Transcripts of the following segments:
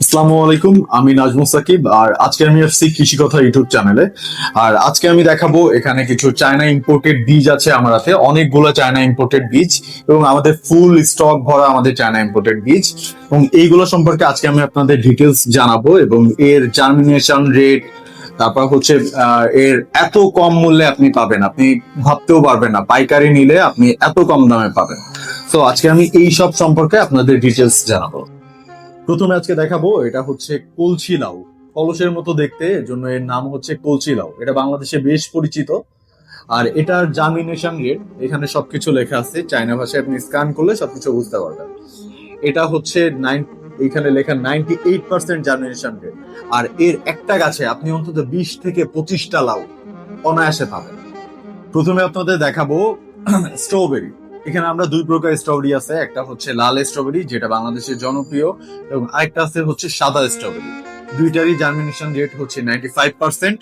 আসসালামু আলাইকুম, আমি নাজমুল সাকিব, আর আজকে আমি আসছি কৃষি কথা ইউটিউব চ্যানেলে। আর আজকে আমি দেখাবো এখানে কিছু চায়না ইম্পোর্টেড বীজ আছে আমার হাতে, অনেকগুলো চায়না ইম্পোর্টেড বীজ, এবং আমাদের ফুল স্টক ভরা আমাদের চায়না ইম্পোর্টেড বীজ। এবং এইগুলো সম্পর্কে আজকে আমি আপনাদের ডিটেলস জানাব, এবং এর জার্মিনেশন রেট তারপর হচ্ছে এর এত কম মূল্যে আপনি পাবেন। আপনি ভাবতেও পারবেন না, পাইকারি নিলে আপনি এত কম দামে পাবেন। তো আজকে আমি এই সব সম্পর্কে আপনাদের ডিটেলস জানাব। প্রথমে আজকে দেখাবো, এটা হচ্ছে কলছি লাউ। কলসের মতো দেখতে এর জন্য এর নাম হচ্ছে কলছি লাউ। এটা বাংলাদেশে বেশ পরিচিত। আর এটার জার্মিনেশন রেট এখানে সবকিছু লেখা আছে। চায়না ভাষায় আপনি স্ক্যান করলে সবকিছু বুঝতে পারবেন। এটা হচ্ছে নাইন এখানে লেখা ninety eight percent germination rate আর এর একটা গাছে আপনি অন্তত বিশ থেকে পঁচিশটা লাউ অনায়াসে পাবেন। প্রথমে আপনাদের দেখাবো স্ট্রবেরি এখানে আমরা দুই প্রকার স্ট্রবেরি আছে, একটা হচ্ছে লাল স্ট্রবেরি যেটা বাংলাদেশের জনপ্রিয়, এবং আরেকটা আছে হচ্ছে সাদা স্ট্রবেরি দুইটারই জার্মিনেশন রেট হচ্ছে নাইনটি ফাইভ পার্সেন্ট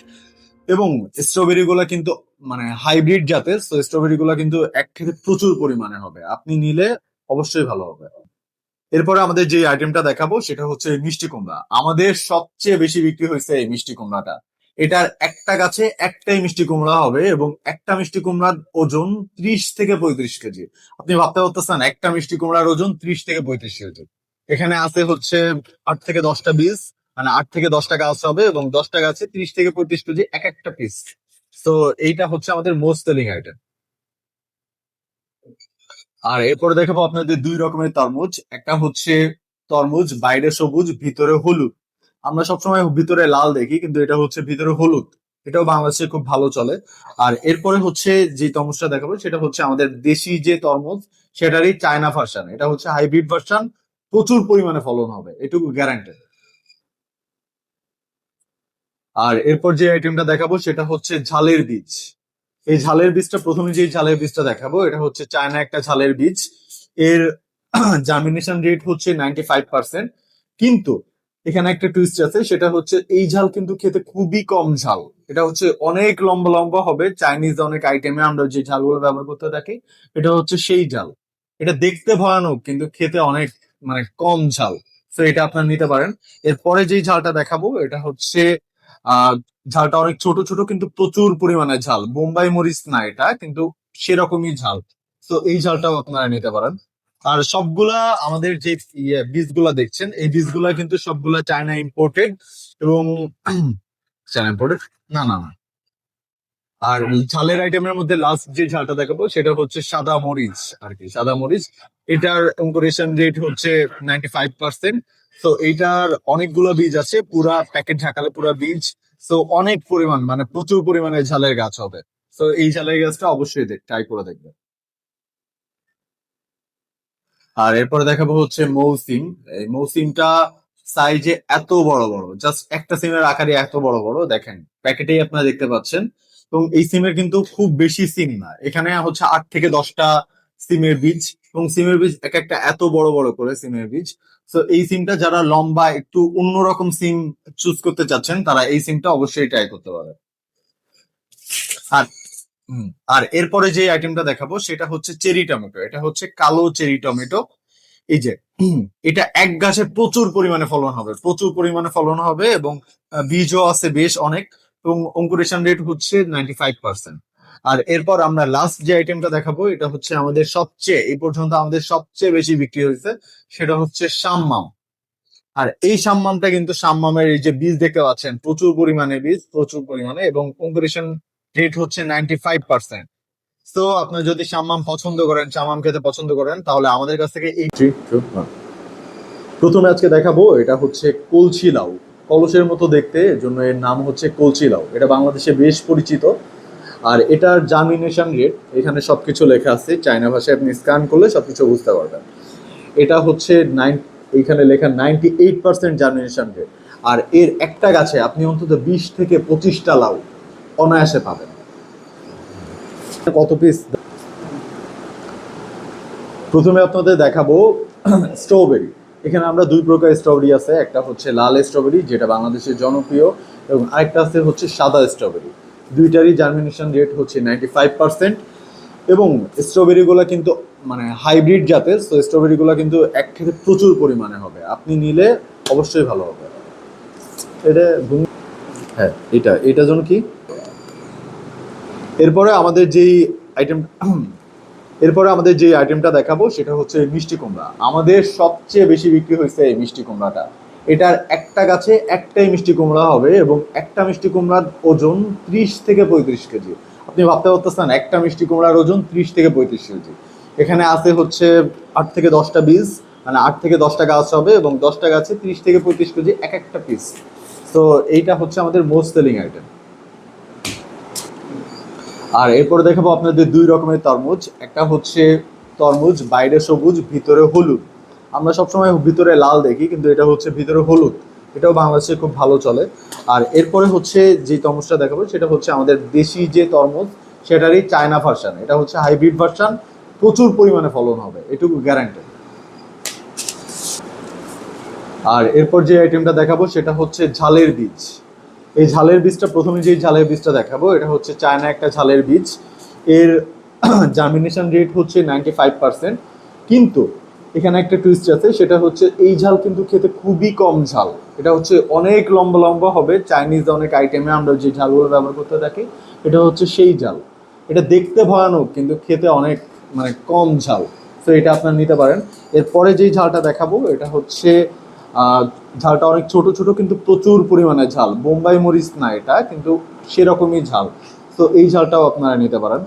এবং স্ট্রবেরি গুলা কিন্তু মানে হাইব্রিড জাতের তো স্ট্রবেরি গুলা কিন্তু এক থেকে প্রচুর পরিমাণে হবে। আপনি নিলে অবশ্যই ভালো হবে। এরপরে আমাদের যে আইটেমটা দেখাবো, সেটা হচ্ছে মিষ্টি কুমড়া। আমাদের সবচেয়ে বেশি বিক্রি হয়েছে এই মিষ্টি কুমড়াটা। এটার একটা গাছে একটাই মিষ্টি কুমড়া হবে এবং একটা মিষ্টি কুমড়ার ওজন ত্রিশ থেকে পঁয়ত্রিশ কেজি। আপনি ভাবতে পারতেছেন, একটা মিষ্টি কুমড়ার ওজন ত্রিশ থেকে পঁয়ত্রিশ কেজি। এখানে আছে হচ্ছে আট থেকে দশটা বীজ মানে আট থেকে দশটা গাছ হবে এবং দশটা গাছে ত্রিশ থেকে পঁয়ত্রিশ কেজি এক একটা পিস তো এইটা হচ্ছে আমাদের মোস্ট সেলিং আইটেম আর এরপরে দেখাবো আপনাদের দুই রকমের তরমুজ। একটা হচ্ছে তরমুজ বাইরে সবুজ, ভিতরে হলুদ। আমরা সবসময় ভিতরে লাল দেখি, কিন্তু এটা হচ্ছে ভিতরে হলুদ। এটাও বাংলাদেশে খুব ভালো চলে। আর এরপরে হচ্ছে যে তরমুজটা দেখাবো, সেটা হচ্ছে আমাদের দেশি যে তরমুজ, সেটারই চায়না ভার্সান এটা হচ্ছে হাইব্রিড ভার্সান প্রচুর পরিমাণে ফলন হবে, এটুকু গ্যারান্টেড আর এরপর যে আইটেমটা দেখাবো, সেটা হচ্ছে ঝালের বীজ। এই ঝালের বীজটা, প্রথমে যে ঝালের বীজটা দেখাবো, এটা হচ্ছে চায়না একটা ঝালের বীজ। এর জার্মিনেশন রেট হচ্ছে নাইনটি ফাইভ পার্সেন্ট কিন্তু এখানে একটা টুইস্ট আছে, সেটা হচ্ছে এই ঝাল কিন্তু খেতে খুবই কম ঝাল। এটা হচ্ছে অনেক লম্বা লম্বা হবে চাইনিজ অনেক আইটেমে আমরা যে ঝালগুলো ব্যবহার করতে থাকি, এটা হচ্ছে সেই ঝাল। এটা দেখতে ভয়ানক, কিন্তু খেতে অনেক মানে কম ঝাল। তো এটা আপনারা নিতে পারেন। এরপরে যেই ঝালটা দেখাবো, এটা হচ্ছে ঝালটা অনেক ছোট ছোট, কিন্তু প্রচুর পরিমাণে ঝাল। বোম্বাই মরিচ না এটা, কিন্তু সেরকমই ঝাল। তো এই ঝালটাও আপনারা নিতে পারেন। আর সবগুলা আমাদের যে ইয়ে বীজগুলা দেখছেন, এই বীজগুলা কিন্তু সবগুলা চায়না ইম্পোর্টেড এবং চায়না ইম্পোর্টেড না না না। আর ঝালের আইটেমের মধ্যে লাস্ট যে ঝালটা দেখাবো, সেটা হচ্ছে সাদা মরিচ আর কি, সাদা মরিচ। এটার ইনকোরেশন রেট হচ্ছে নাইনটি ফাইভ পার্সেন্ট তো এইটার অনেকগুলো বীজ আছে, পুরা প্যাকেট ঢাকালে পুরা বীজ। তো অনেক পরিমাণ মানে প্রচুর পরিমাণে ঝালের গাছ হবে। তো এই ঝালের গাছটা অবশ্যই ট্রাই করে দেখবে আর এরপরে দেখাবো হচ্ছে মৌসিম। এই মৌসিমটা সাইজে এত বড় বড় জাস্ট একটা সিমের আকারে এত বড় বড়, দেখেন প্যাকেটেই আপনারা দেখতে পাচ্ছেন। এবং এই সিমের কিন্তু খুব বেশি সিম না। এখানে হচ্ছে আট থেকে দশটা সিমের বীজ, এবং সিমের বীজ এক একটা এত বড় বড় করে সিমের বীজ। তো এই সিমটা যারা লম্বা, একটু অন্যরকম সিম চুজ করতে চাচ্ছেন, তারা এই সিমটা অবশ্যই ট্রাই করতে পারে আর আর এরপরে যে আইটেমটা দেখাবো, সেটা হচ্ছে চেরি টমেটো এটা হচ্ছে কালো চেরি টমেটো এই যে এটা এক গাছে প্রচুর পরিমাণে ফলন হবে, প্রচুর পরিমাণে ফলন হবে এবং বীজও আছে বেশ অনেক এবং অঙ্কুরেশন রেট হচ্ছে নাইনটি ফাইভ পার্সেন্ট আর এরপর আমরা লাস্ট যে আইটেমটা দেখাবো, এটা হচ্ছে আমাদের সবচেয়ে, এই পর্যন্ত আমাদের সবচেয়ে বেশি বিক্রি হয়েছে, সেটা হচ্ছে সাম্মাম। আর এই সাম্মামটা কিন্তু সাম্মামের এই যে বীজ দেখতে পাচ্ছেন, প্রচুর পরিমাণে বীজ, প্রচুর পরিমাণে এবং অঙ্কুরেশন রেট হচ্ছে নাইনটি ফাইভ পার্সেন্ট তো আপনি যদি সাম্মাম পছন্দ করেন, সাম্মাম খেতে পছন্দ করেন, তাহলে আমাদের কাছ থেকে এই প্রথমে আজকে দেখাবো, এটা হচ্ছে কলছি লাউ। কলসের মতো দেখতে, এর জন্য এর নাম হচ্ছে কলছি লাউ। এটা বাংলাদেশে বেশ পরিচিত। আর এটার জার্মিনেশন রেট এখানে সবকিছু লেখা আছে, চায়না ভাষায় আপনি স্ক্যান করলে সবকিছু বুঝতে পারবেন। এটা হচ্ছে নাইন এখানে লেখা ninety eight percent germination rate আর এর একটা গাছে, আপনি অন্তত বিশ থেকে পঁচিশটা লাউ অনায়াসে পাবেন। কত পিস প্রথমে আপনাদের দেখাবো স্ট্রবেরি এখানে আমরা দুই প্রকার স্ট্রবেরি আছে, একটা হচ্ছে লাল স্ট্রবেরি যেটা বাংলাদেশের জনপ্রিয়, এবং আরেকটা আছে হচ্ছে সাদা স্ট্রবেরি দুইটারই জার্মিনেশন রেট হচ্ছে নাইনটি ফাইভ পার্সেন্ট এবং স্ট্রবেরিগুলো কিন্তু মানে হাইব্রিড জাতের তো স্ট্রবেরিগুলো কিন্তু এক খেতে প্রচুর পরিমাণে হবে। আপনি নিলে অবশ্যই ভালো হবে। এটা হ্যাঁ এটা এটা জন্য কি? এরপরে আমাদের যেই আইটেম এরপরে আমাদের যে আইটেমটা দেখাবো, সেটা হচ্ছে মিষ্টি কুমড়া। আমাদের সবচেয়ে বেশি বিক্রি হয়েছে এই মিষ্টি কুমড়াটা। এটার একটা গাছে একটাই মিষ্টি কুমড়া হবে এবং একটা মিষ্টি কুমড়ার ওজন ত্রিশ থেকে পঁয়ত্রিশ কেজি। আপনি ভাবতে পারতেছেন, একটা মিষ্টি কুমড়ার ওজন ত্রিশ থেকে পঁয়ত্রিশ কেজি। এখানে আছে হচ্ছে আট থেকে দশটা বীজ মানে আট থেকে দশটা গাছ হবে এবং দশটা গাছে ত্রিশ থেকে পঁয়ত্রিশ কেজি এক একটা পিস তো এইটা হচ্ছে আমাদের মোস্ট সেলিং আইটেম আর এরপরে দেখাবো আপনাদের দুই রকমের তরমুজ। একটা হচ্ছে তরমুজ বাইরে সবুজ, ভিতরে হলুদ। আমরা সবসময় ভিতরে লাল দেখি, কিন্তু এটা হচ্ছে ভিতরে হলুদ। এটাও বাংলাদেশে খুব ভালো চলে। আর এরপরে হচ্ছে যে তরমুজটা দেখাবো, সেটা হচ্ছে আমাদের দেশি যে তরমুজ, সেটারই চায়না ভার্সান এটা হচ্ছে হাইব্রিড ভার্সান প্রচুর পরিমাণে ফলন হবে, এটুকু গ্যারান্টি আর এরপর যে আইটেমটা দেখাবো, সেটা হচ্ছে ঝালের বীজ। এই ঝালের বীজটা, প্রথমে যে ঝালের বীজটা দেখাবো, এটা হচ্ছে চায়না একটা ঝালের বীজ। এর জার্মিনেশন রেট হচ্ছে নাইনটি ফাইভ পার্সেন্ট কিন্তু এখানে একটা টুইস্ট আছে, সেটা হচ্ছে এই ঝাল কিন্তু খেতে খুবই কম ঝাল। এটা হচ্ছে অনেক লম্বা লম্বা হবে। চাইনিজ অনেক আইটেমে আমরা যে ঝালগুলো ব্যবহার করতে থাকি, এটা হচ্ছে সেই ঝাল। এটা দেখতে ভয়ানক, কিন্তু খেতে অনেক মানে কম ঝাল। তো এটা আপনার নিতে পারেন। এরপরে যেই ঝালটা দেখাবো, এটা হচ্ছে ঝালটা অনেক ছোট ছোট, কিন্তু প্রচুর পরিমাণে ঝাল। বোম্বাই মরিচ না এটা, কিন্তু সেরকমই ঝাল। তো এই ঝালটাও আপনারা নিতে পারেন।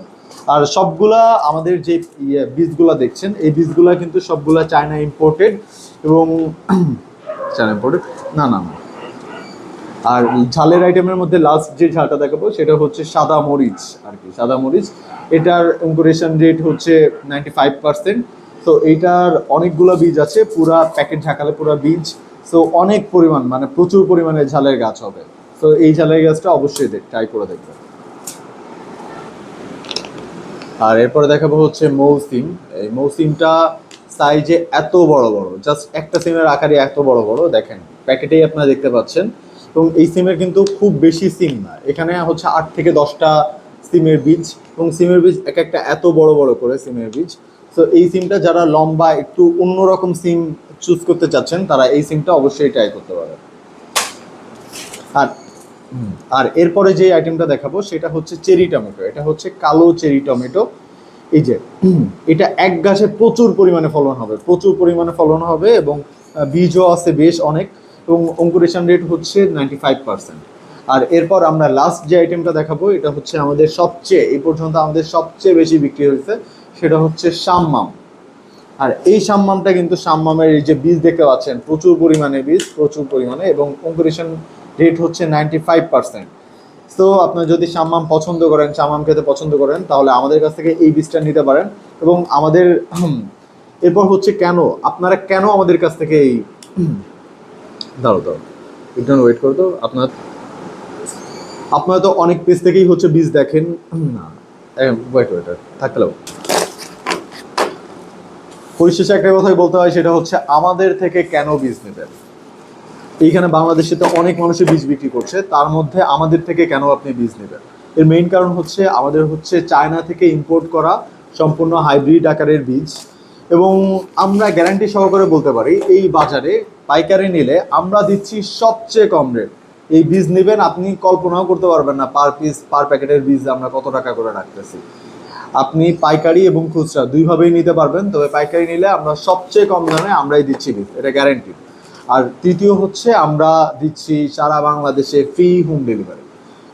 আর সবগুলা আমাদের যে ইয়ে বীজগুলা দেখছেন, এই বীজগুলা কিন্তু সবগুলা চায়না ইম্পোর্টেড এবং চায়না ইম্পোর্টেড না না আর ঝালের আইটেমের মধ্যে লাস্ট যে ঝালটা দেখাবো, সেটা হচ্ছে সাদা মরিচ আর কি, সাদা মরিচ। এটার ইনকুরেশন রেট হচ্ছে নাইনটি ফাইভ পার্সেন্ট তো এইটার অনেকগুলো বীজ আছে, পুরা প্যাকেট ঢাকালে পুরা বীজ। তো অনেক পরিমাণ মানে প্রচুর পরিমাণে ঝালের গাছ হবে। তো এই ঝালের গাছটা অবশ্যই দেখ ট্রাই করে দেখবেন। আর এরপরে দেখাবো হচ্ছে মৌসিম। এই মৌসিমটা সাইজে এত বড় বড় জাস্ট একটা সিমের আকারে এত বড় বড়, দেখেন প্যাকেটেই আপনারা দেখতে পাচ্ছেন। এবং এই সিমের কিন্তু খুব বেশি সিম না, এখানে হচ্ছে আট থেকে দশটা সিমের বীজ। এবং সিমের বীজ এক একটা এত বড় বড় করে সিমের বীজ। তো এই সিমটা যারা লম্বা, একটু অন্যরকম সিম চুজ করতে চাচ্ছেন, তারা এই সিমটা অবশ্যই ট্রাই করতে পারে আর আর এরপরে যে আইটেমটা দেখাবো, সেটা হচ্ছে চেরি টমেটো এটা হচ্ছে কালো চেরি টমেটো এই যে, এটা এক গাছে প্রচুর পরিমাণে ফলন হবে, প্রচুর পরিমাণে ফলন হবে এবং বীজও আছে বেশ অনেক এবং অঙ্কুরেশন রেট হচ্ছে নাইনটি ফাইভ পার্সেন্ট আর এরপর আমরা লাস্ট যে আইটেমটা দেখাবো, এটা হচ্ছে আমাদের সবচেয়ে এই পর্যন্ত আমাদের সবচেয়ে বেশি বিক্রি হয়েছে সেটা হচ্ছে সাম্মাম। আর এই সাম্মামটা কিন্তু সাম্মামের এই যে বীজ দেখতে পাচ্ছেন, প্রচুর পরিমাণে বীজ, প্রচুর পরিমাণে, এবং অঙ্কুরেশন রেট হচ্ছে নাইনটি ফাইভ পার্সেন্ট তো আপনার যদি সাম্মাম পছন্দ করেন, সাম্মাম খেতে পছন্দ করেন, তাহলে আমাদের কাছ থেকে এই বীজটা নিতে পারেন। এবং আমাদের এরপর হচ্ছে কেন, আপনারা কেন আমাদের কাছ থেকে এই দাঁড়ো দাঁড়ো একটু ওয়েট করো তো, আপনার, আপনারা তো অনেক পেজ থেকেই হচ্ছে বীজ দেখেন। না ওয়েট ওয়েট থাকতে লাগো পরিশেষে একটা কথাই বলতে হয়, সেটা হচ্ছে আমাদের থেকে কেন বীজ নেবেন? এইখানে বাংলাদেশে তো অনেক মানুষই বীজ বিক্রি করছে, তার মধ্যে আমাদের থেকে কেন আপনি বীজ নেবেন? এর মেইন কারণ হচ্ছে, আমাদের হচ্ছে চায়না থেকে ইম্পোর্ট করা সম্পূর্ণ হাইব্রিড আকারের বীজ। এবং আমরা গ্যারান্টি সহকারে বলতে পারি, এই বাজারে পাইকারি নিলে আমরা দিচ্ছি সবচেয়ে কম রেট এই বীজ নেবেন, আপনি কল্পনাও করতে পারবেন না পার পিস পার প্যাকেটের বীজ আমরা কত টাকা করে রাখতেছি। আপনি পাইকারি এবং খুচরা দুইভাবেই নিতে পারবেন, তবে পাইকারি নিলে আমরা সবচেয়ে কম দামে আমরাই দিচ্ছি বীজ এটা গ্যারেন্টি আর তৃতীয় হচ্ছে, আমরা দিচ্ছি সারা বাংলাদেশে ফ্রি হোম ডেলিভারি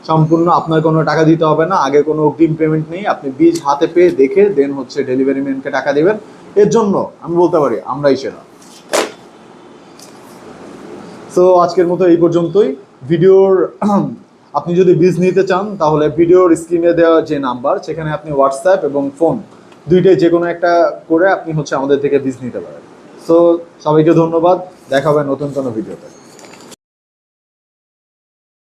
সম্পূর্ণ আপনার কোনো টাকা দিতে হবে না, আগে কোনো অগ্রিম পেমেন্ট নেই, আপনি বীজ হাতে পেয়ে দেখে দেন হচ্ছে ডেলিভারি ম্যানকে টাকা দেবেন। এর জন্য আমি বলতে পারি, আমরাই সেরা। তো আজকের মতো এই পর্যন্তই। ভিডিওর আপনি যদি বীজ নিতে চান, তাহলে ভিডিওর স্ক্রিনে দেওয়া যে নাম্বার, সেখানে আপনি হোয়াটসঅ্যাপ এবং ফোন দুইটাই যে কোনো একটা করে আপনি হচ্ছে আমাদের থেকে বীজ নিতে পারেন। সো সবাইকে ধন্যবাদ। দেখা হবে নতুন কোনো ভিডিওতে।